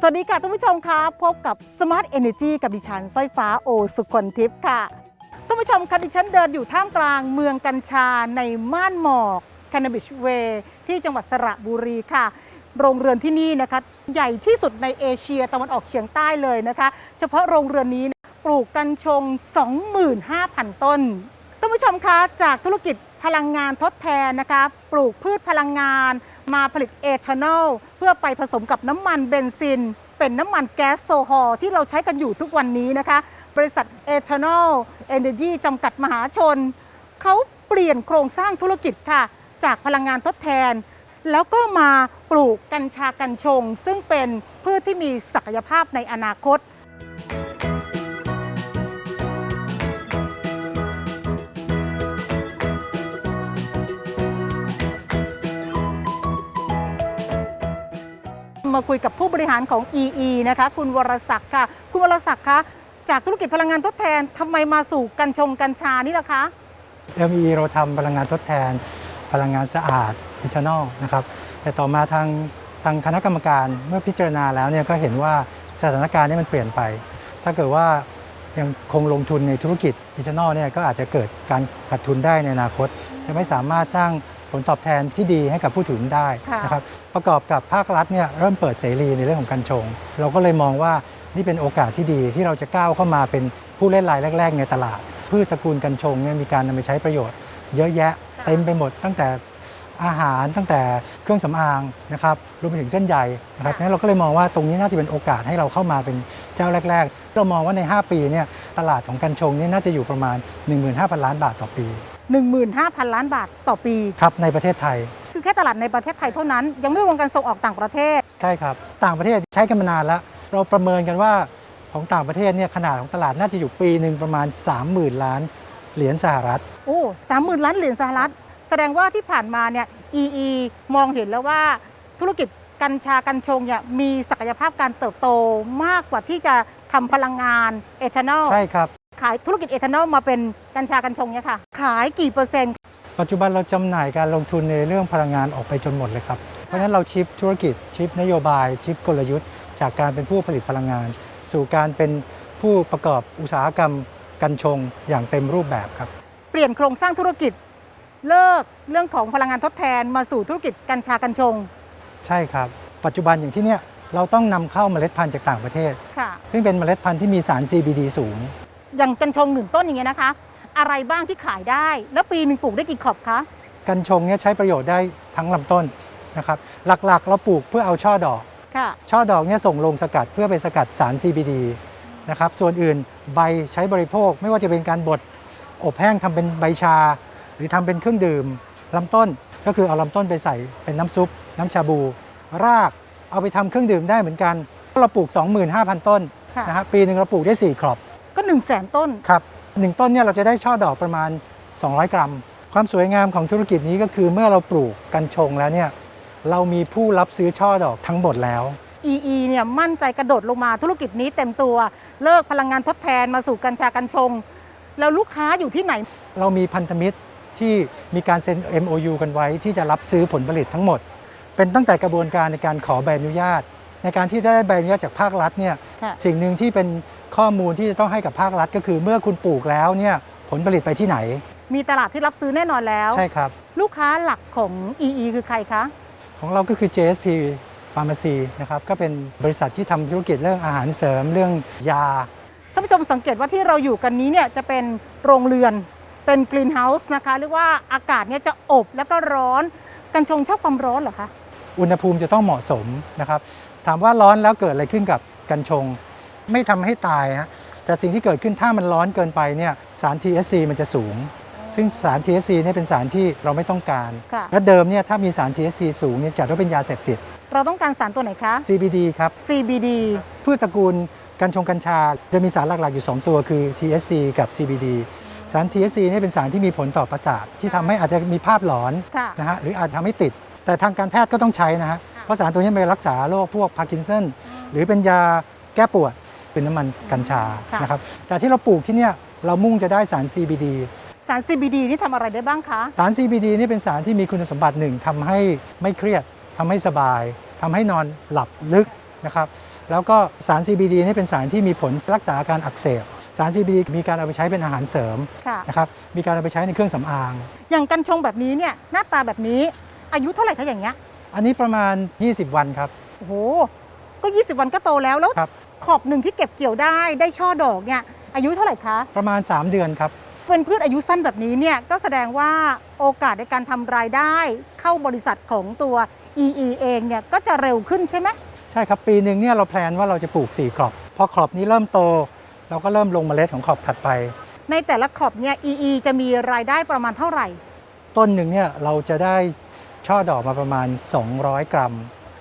สวัสดีค่ะท่านผู้ชมคะพบกับ Smart Energy กับดิฉันสร้อยฟ้าโอสุคนทิพย์ค่ะท่านผู้ชมคะดิฉันเดินอยู่ท่ามกลางเมืองกัญชาในม่านหมอก Cannabis Way ที่จังหวัดสระบุรีค่ะ โรงเรือนที่นี่นะคะใหญ่ที่สุดในเอเชียตะวันออกเฉียงใต้เลยนะคะ เฉพาะโรงเรือนนี้ปลูกกัญชง 25,000 ต้นท่านผู้ชมคะจากธุรกิจพลังงานทดแทนนะคะ ปลูกพืชพลังงาน มาผลิตเอทานอลเพื่อไปผสมกับน้ำมันเบนซิน เป็นน้ำมันแก๊สโซฮอลที่เราใช้กันอยู่ทุกวันนี้นะคะ บริษัทเอทานอลเอเนจีจำกัดมหาชน เขาเปลี่ยนโครงสร้างธุรกิจค่ะ จากพลังงานทดแทน แล้วก็มาปลูกกัญชากัญชง ซึ่งเป็นพืชที่มีศักยภาพในอนาคต มาคุยกับผู้บริหารของ EE นะคะ คุณวรศักดิ์ค่ะ คุณวรศักดิ์คะจากธุรกิจพลังงานทดแทนทำไมมาสู่กัญชงกัญชานี่ล่ะคะ ME เราทำพลังงานทดแทน พลังงานสะอาดอิทานอลนะครับแต่ต่อมาทางทางคณะกรรมการเมื่อพิจารณาแล้วเนี่ยก็เห็นว่าสถานการณ์นี้มันเปลี่ยนไป ถ้าเกิดว่ายังคงลงทุนในธุรกิจอิทานอลเนี่ยก็อาจจะเกิดการขาดทุนได้ในอนาคต จะไม่สามารถสร้าง ผลตอบแทนที่ดีให้กับผู้ถือหุ้นได้ค่ะนะครับประกอบกับภาครัฐเนี่ยเริ่มเปิดเสรีในเรื่องของกัญชง เราก็เลยมองว่านี่เป็นโอกาสที่ดีที่เราจะก้าวเข้ามาเป็นผู้เล่นรายแรก ๆ ในตลาด พืชตระกูลกัญชงเนี่ยมีการนำไปใช้ประโยชน์ เยอะแยะเต็มไปหมดตั้งแต่อาหารตั้งแต่เครื่องสำอางนะครับรวมไปถึงเส้นใยนะครับงั้นเราก็เลยมองว่าตรงนี้น่าจะเป็นโอกาสให้เราเข้ามาเป็นเจ้าแรก ๆ เรามองว่าใน 5 ปีเนี่ยตลาดของกัญชงเนี่ยน่าจะอยู่ประมาณ 15,000 ล้านบาทต่อปี 15,000 ล้านบาทต่อปี ครับในประเทศไทย คือแค่ตลาดในประเทศไทยเท่านั้น ยังไม่รวมการส่งออกต่างประเทศ ใช่ครับ ต่างประเทศใช้กันมานานแล้ว เราประเมินกันว่าของต่างประเทศเนี่ยขนาดของตลาดน่าจะอยู่ปีหนึ่งประมาณ 30,000 ล้านเหรียญสหรัฐ โอ้สามหมื่นล้านเหรียญสหรัฐ แสดงว่าที่ผ่านมาเนี่ย EE มองเห็นแล้วว่าธุรกิจกัญชากัญชงเนี่ยมีศักยภาพการเติบโตมากกว่าที่จะทำพลังงานเอทานอล ใช่ครับ ขายธุรกิจเอทานอลมาเป็นกัญชากัญชงเนี่ยค่ะ ขายกี่เปอร์เซ็นต์ ปัจจุบันเราจำหน่ายการลงทุนในเรื่องพลังงานออกไปจนหมดเลยครับ เพราะฉะนั้นเราชิปธุรกิจชิปนโยบาย ชิปกลยุทธ์ จากการเป็นผู้ผลิตพลังงาน สู่การเป็นผู้ประกอบอุตสาหกรรมกัญชงอย่างเต็มรูปแบบครับ เปลี่ยนโครงสร้างธุรกิจ เลิกเรื่องของพลังงานทดแทนมาสู่ธุรกิจกัญชากัญชงใช่ครับ ปัจจุบันอย่างที่เนี่ยเราต้องนำเข้าเมล็ดพันธุ์จากต่างประเทศ ค่ะ ซึ่งเป็นเมล็ดพันธุ์ที่มีสาร CBD สูง อย่างกัญชงหนึ่งต้นอย่างเงี้ยนะคะ อะไรบ้างที่ขายได้ แล้วปีหนึ่งปลูกได้กี่ขอบคะกัญชงเนี่ยใช้ประโยชน์ได้ทั้งลำต้นนะครับ หลักๆ เราปลูกเพื่อเอาช่อดอก ค่ะ ช่อดอกเนี่ยส่งลงสกัดเพื่อไปสกัดสาร CBD นะครับส่วนอื่นใบใช้บริโภคไม่ว่าจะเป็นการบดอบแห้งทำเป็นใบชา หรือทำเป็นเครื่องดื่มลำต้นก็คือเอาลำต้นไปใส่เป็นน้ำซุป น้ำชาบู รากเอาไปทำเครื่องดื่มได้เหมือนกัน เราปลูก 25,000 ต้นค่ะ นะฮะปีหนึ่งเราปลูกได้ 4 ครอบ ก็1นึ่งแสนต้น ครับหนึ่งต้นเนี่ยเราจะได้ช่อดอกประมาณ 200 กรัม ความสวยงามของธุรกิจนี้ก็คือเมื่อเราปลูกกัญชงแล้วเนี่ยเรามีผู้รับซื้อช่อดอกทั้งหมดแล้ว EE เนี่ยมั่นใจกระโดดลงมาธุรกิจนี้เต็มตัว เลิกพลังงานทดแทนมาสู่กัญชากัญชง แล้วลูกค้าอยู่ที่ไหน เรามีพันธมิตรที่มีการเซ็น MOU กันไว้ที่จะรับซื้อผลผลิตทั้งหมด เป็นตั้งแต่กระบวนการในการขอใบอนุญาต ในการที่ได้ใบอนุญาตจากภาครัฐเนี่ยค่ะสิ่งหนึ่งที่เป็นข้อมูลที่จะต้องให้กับภาครัฐ ก็คือเมื่อคุณปลูกแล้วเนี่ยผลผลิตไปที่ไหน มีตลาดที่รับซื้อแน่นอนแล้วใช่ครับ ลูกค้าหลักของ EE คือใครคะ ของเราก็คือ JSP Pharmacy นะครับก็เป็นบริษัทที่ทำธุรกิจเรื่องอาหารเสริมเรื่องยาท่านผู้ชมสังเกตว่าที่เราอยู่กันนี้เนี่ยจะเป็นโรงเรือนเป็นกรีนเฮาส์นะคะเรียกว่าอากาศเนี่ยจะอบแล้วก็ร้อน กัญชงชอบความร้อนเหรอคะ อุณหภูมิจะต้องเหมาะสมนะครับ ถามว่าร้อนแล้วเกิดอะไรขึ้นกับกัญชง ไม่ทำให้ตายฮะแต่สิ่งที่เกิดขึ้นถ้ามันร้อนเกินไปเนี่ยสาร THC มันจะสูง ซึ่งสาร THC เนี่ยเป็นสารที่เราไม่ต้องการค่ะและเดิมเนี่ยถ้ามีสาร THC สูงเนี่ยจัดว่าเป็นยาเสพติด เราต้องการสารตัวไหนคะ CBD ครับ CBD พืชตระกูลกัญชงกัญชา จะมีสารหลักๆอยู่ 2 ตัวคือ THC กับ CBD สาร THC เนี่ยเป็นสารที่มีผลต่อประสาทที่ทำให้อาจจะมีภาพหลอนค่ะนะฮะหรืออาจทำให้ติด แต่ทางการแพทย์ก็ต้องใช้นะฮะค่ะ เพราะสารตัวนี้ไปรักษาโรคพวกพาร์กินสันหรือเป็นยาแก้ปวดเป็นน้ำมันกัญชาค่ะนะครับแต่ที่เราปลูกที่เนี่ยเรามุ่งจะได้สาร CBD สาร CBD นี่ทำอะไรได้บ้างคะ สาร CBD นี่เป็นสารที่มีคุณสมบัติหนึ่งทำให้ไม่เครียดทำให้สบายทำให้นอนหลับลึกนะครับแล้วก็สาร CBD นี่เป็นสารที่มีผลรักษาอาการอักเสบ สาร CBD มีการเอาไปใช้เป็นอาหารเสริมค่ะ นะครับมีการเอาไปใช้ในเครื่องสำอาง อย่างกัญชงแบบนี้เนี่ยหน้าตาแบบนี้อายุเท่าไหร่คะอย่างเงี้ย อันนี้ประมาณ 20 วันครับ โอ้โห ก็ 20 วันก็โตแล้วแล้ว ครับ ขอบหนึ่งที่เก็บเกี่ยวได้ได้ช่อดอกเนี่ยอายุเท่าไหร่คะ ประมาณ 3 เดือนครับ เป็นพืชอายุสั้นแบบนี้เนี่ยก็แสดงว่าโอกาสในการทำรายได้เข้าบริษัทของตัว EE เองเนี่ยก็จะเร็วขึ้นใช่ไหมใช่ครับปีหนึ่งเนี่ยเราแพลนว่าเราจะปลูก 4 ครอบ พอครอบนี้เริ่มโต เราก็เริ่มลงเมล็ดของครอบถัดไป ในแต่ละขอบเนี่ย EE จะมีรายได้ประมาณเท่าไหร่ ต้นหนึ่งเนี่ยเราจะได้ ช่อดอกมาประมาณ 200 กรัม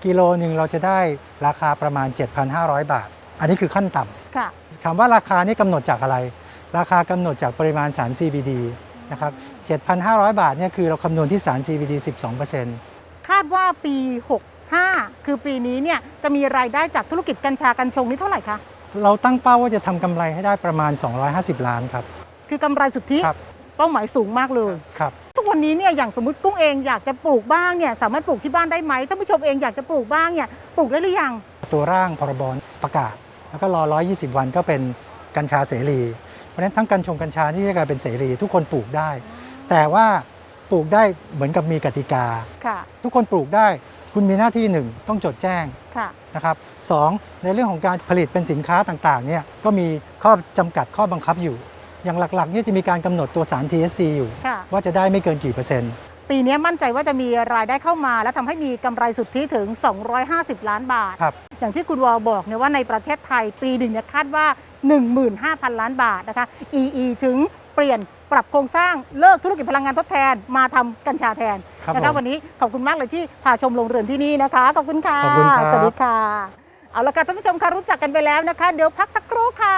กิโลหนึ่งเราจะได้ราคาประมาณ 7,500 บาท อันนี้คือขั้นต่ำค่ะถามว่าราคานี่กำหนดจากอะไร ราคากำหนดจากปริมาณสาร CBD นะครับ 7,500 บาทเนี่ยคือเราคำนวณที่สาร CBD 12%คาดว่าปี 65 คือปีนี้เนี่ยจะมีรายได้จากธุรกิจกัญชากัญชงนี่เท่าไหร่คะ เราตั้งเป้าว่าจะทำกำไรให้ได้ประมาณ 250 ล้านครับ คือกำไรสุทธิครับ เป้าหมายสูงมากเลย ครับ ทุกวันนี้เนี่ยอย่างสมมติกุ้งเองอยากจะปลูกบ้างเนี่ยสามารถปลูกที่บ้านได้ไหมท่านผู้ชมเองอยากจะปลูกบ้างเนี่ยปลูกได้หรือยัง ตัวร่างพรบประกาศ แล้วก็รอ 120 วันก็เป็นกัญชาเสรี เพราะฉะนั้นทั้งกัญชงกัญชาที่จะกลายเป็นเสรี ทุกคนปลูกได้ แต่ว่าปลูกได้เหมือนกับมีกติกาค่ะทุกคนปลูกได้คุณมีหน้าที่หนึ่งต้องจดแจ้งค่ะนะครับสองในเรื่องของการผลิตเป็นสินค้าต่างๆเนี่ยก็มีข้อจำกัดข้อบังคับอยู่ อย่างหลักๆเนี่ยจะมีการกำหนดตัวสาร THC อยู่ ค่ะ ว่าจะได้ไม่เกินกี่เปอร์เซ็นต์ ปีนี้มั่นใจว่าจะมีรายได้เข้ามา และทำให้มีกำไรสุทธิถึง 250 ล้านบาท ครับ อย่างที่คุณวอลบอกเนี่ยว่าในประเทศไทยปีหนึ่งเนี่ยคาดว่า 15,000 ล้านบาทนะคะ EE ถึงเปลี่ยนปรับโครงสร้างเลิกธุรกิจพลังงานทดแทนมาทำกัญชาแทนครับนะคะผมวันนี้ขอบคุณมากเลยที่พาชมโรงเรือนที่นี่นะคะขอบคุณค่ะขอบคุณครับ สวัสดีค่ะ เอาละค่ะท่านผู้ชมคะรู้จักกันไปแล้วนะคะ เดี๋ยวพักสักครู่ค่ะ